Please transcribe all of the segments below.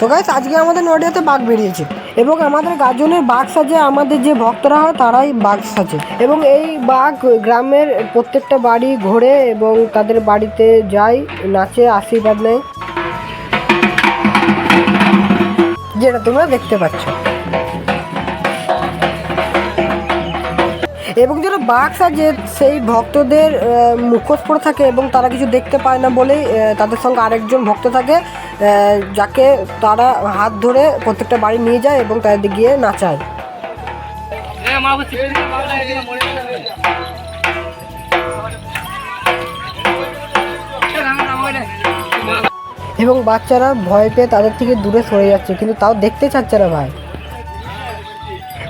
তো গাইস আজকে আমাদের নডিয়াতে বাঘ বেরিয়েছে এবং আমাদের গাজনের বাঘ সাজে আমাদের যে ভক্তরা হয় তারাই বাঘ সাজে এবং এই বাঘ গ্রামের প্রত্যেকটা বাড়ি ঘোরে এবং তাদের বাড়িতে যায়, নাচে, আশীর্বাদ নেয়। যেটা তোমরা দেখতে পাচ্ছ। এবং যারা বাঘ সাজে সেই ভক্তদের মুখোশ পরে থাকে এবং তারা কিছু দেখতে পায় না বলেই তাদের সঙ্গে আরেকজন ভক্ত থাকে যাকে তারা হাত ধরে প্রত্যেকটা বাড়ি নিয়ে যায় এবং তাদের গিয়ে নাচায়। এবং বাচ্চারা ভয় পেয়ে তাদের থেকে দূরে সরে যাচ্ছে কিন্তু তাও দেখতে চাচ্ছে না ভাই।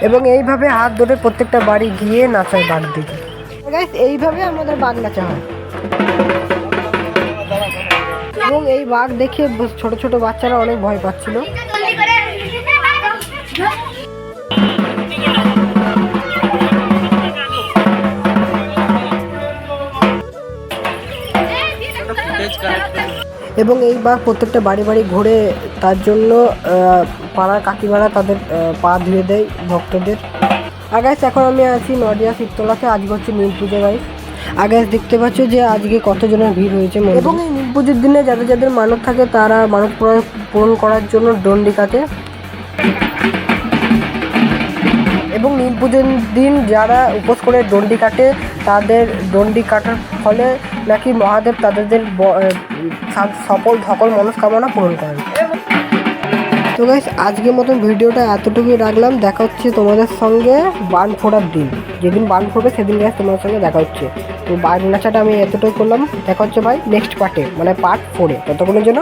এবং এইভাবে হাত ধরে প্রত্যেকটা বাড়ি গিয়ে নাচায় বাঘ দিকে এইভাবে আমাদের বাঘ নাচা হয়। এবং এই বাঘ দেখে ছোট ছোট বাচ্চারা অনেক ভয় পাচ্ছিল। এবং এই বাঘ প্রত্যেকটা বাড়ি বাড়ি ঘুরে তার জন্য পাড়ার কাকিমারা তাদের পা ধুয়ে দেয় ভক্তদের। আগাইস এখন আমি আছি নডিয়া শিবতলাতে। আজকে হচ্ছে নীল পুজো গাইস আগে দেখতে পাচ্ছ যে আজকে কতজনের ভিড় হয়েছে। এবং এই নীল পুজোর দিনে যাদের যাদের মানত থাকে তারা মানত পূরণ- করার জন্য দণ্ডি কাটে। এবং নীল পুজোর দিন যারা উপোস করে দণ্ডি কাটে, তাদের দণ্ডি কাটার ফলে নাকি মহাদেব তাদের সকল সকল মনস্কামনা পূরণ করেন। তো গাইস আজকের মতন ভিডিওটা এতটুকুই রাখলাম। দেখা হচ্ছে তোমাদের সঙ্গে বান ফোড়ার দিন। যেদিন বান ফোড়বে সেদিন গাইস তোমাদের সঙ্গে দেখা হচ্ছে। তো বান নাচাটা আমি এতটুকু করলাম। দেখা হচ্ছে ভাই নেক্সট পার্টে মানে পার্ট ফোরে ততক্ষণের জন্য